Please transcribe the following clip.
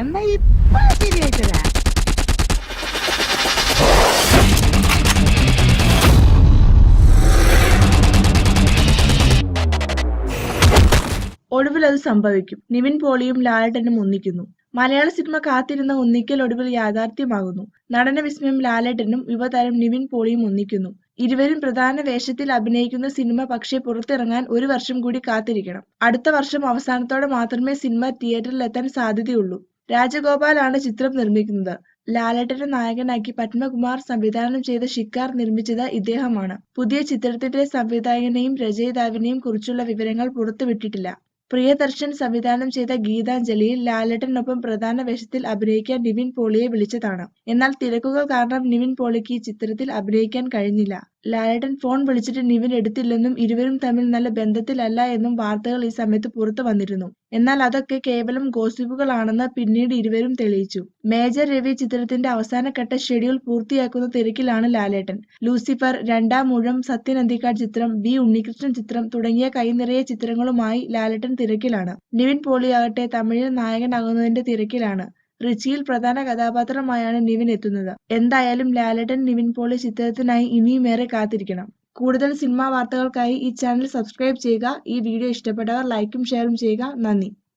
എന്നാ ഇപ്പൊ ശരിയായിട്ടരാ ഒടുവിൽ അത് സംഭവിക്കും. നിവിൻ പോളിയും ലാലേട്ടനും ഒന്നിക്കുന്നു. മലയാള സിനിമ കാത്തിരുന്ന ഒന്നിക്കൽ ഒടുവിൽ യാഥാർത്ഥ്യമാകുന്നു. നടന വിസ്മയം ലാലേട്ടനും യുവതാരം നിവിൻ പോളിയും ഒന്നിക്കുന്നു. ഇരുവരും പ്രധാന വേഷത്തിൽ അഭിനയിക്കുന്ന സിനിമ പക്ഷേ പുറത്തിറങ്ങാൻ ഒരു വർഷം കൂടി കാത്തിരിക്കണം. അടുത്ത വർഷം അവസാനത്തോടെ മാത്രമേ സിനിമ തിയേറ്ററിലെത്താൻ സാധ്യതയുള്ളൂ. രാജഗോപാലാണ് ചിത്രം നിർമ്മിക്കുന്നത്. ലാലേട്ടനെ നായകനാക്കി പത്മകുമാർ സംവിധാനം ചെയ്ത ഷിക്കാർ നിർമ്മിച്ചത് ഇദ്ദേഹമാണ്. പുതിയ ചിത്രത്തിന്റെ സംവിധായകനെയും രചയിതാവിനെയും കുറിച്ചുള്ള വിവരങ്ങൾ പുറത്തുവിട്ടിട്ടില്ല. പ്രിയദർശൻ സംവിധാനം ചെയ്ത ഗീതാഞ്ജലിയിൽ ലാലേട്ടനൊപ്പം പ്രധാന വേഷത്തിൽ അഭിനയിക്കാൻ നിവിൻ പോളിയെ വിളിച്ചതാണ്. എന്നാൽ തിരക്കുകൾ കാരണം നിവിൻ പോളിക്ക് ഈ ചിത്രത്തിൽ അഭിനയിക്കാൻ കഴിഞ്ഞില്ല. ലാലേട്ടൻ ഫോൺ വിളിച്ചിട്ട് നിവിൻ എടുത്തില്ലെന്നും ഇരുവരും തമ്മിൽ നല്ല ബന്ധത്തിലല്ല എന്നും വാർത്തകൾ ഈ സമയത്ത് പുറത്തു വന്നിരുന്നു. എന്നാൽ അതൊക്കെ കേവലം ഗോസിപ്പുകളാണെന്ന് പിന്നീട് ഇരുവരും തെളിയിച്ചു. മേജർ രവി ചിത്രത്തിന്റെ അവസാനഘട്ട ഷെഡ്യൂൾ പൂർത്തിയാക്കുന്ന തിരക്കിലാണ് ലാലേട്ടൻ. ലൂസിഫർ രണ്ടാം മുഴം സത്യൻ അന്തിക്കാട് ചിത്രം ബി ഉണ്ണികൃഷ്ണൻ ചിത്രം തുടങ്ങിയ കൈനിറയ ചിത്രങ്ങളുമായി ലാലേട്ടൻ തിരക്കിലാണ്. നിവിൻ പോളിയാകട്ടെ തമിഴിൽ നായകനാകുന്നതിന്റെ തിരക്കിലാണ്. റിച്ചിയിൽ പ്രധാന കഥാപാത്രമായാണ് നിവിൻ എത്തുന്നത്. എന്തായാലും ലാലടൻ നിവിൻ പോളി ചിത്രത്തിനായി ഇനിയും ഏറെ കാത്തിരിക്കണം. കൂടുതൽ സിനിമാ വാർത്തകൾക്കായി ഈ ചാനൽ സബ്സ്ക്രൈബ് ചെയ്യുക. ഈ വീഡിയോ ഇഷ്ടപ്പെട്ടവർ ലൈക്കും ഷെയറും ചെയ്യുക. നന്ദി.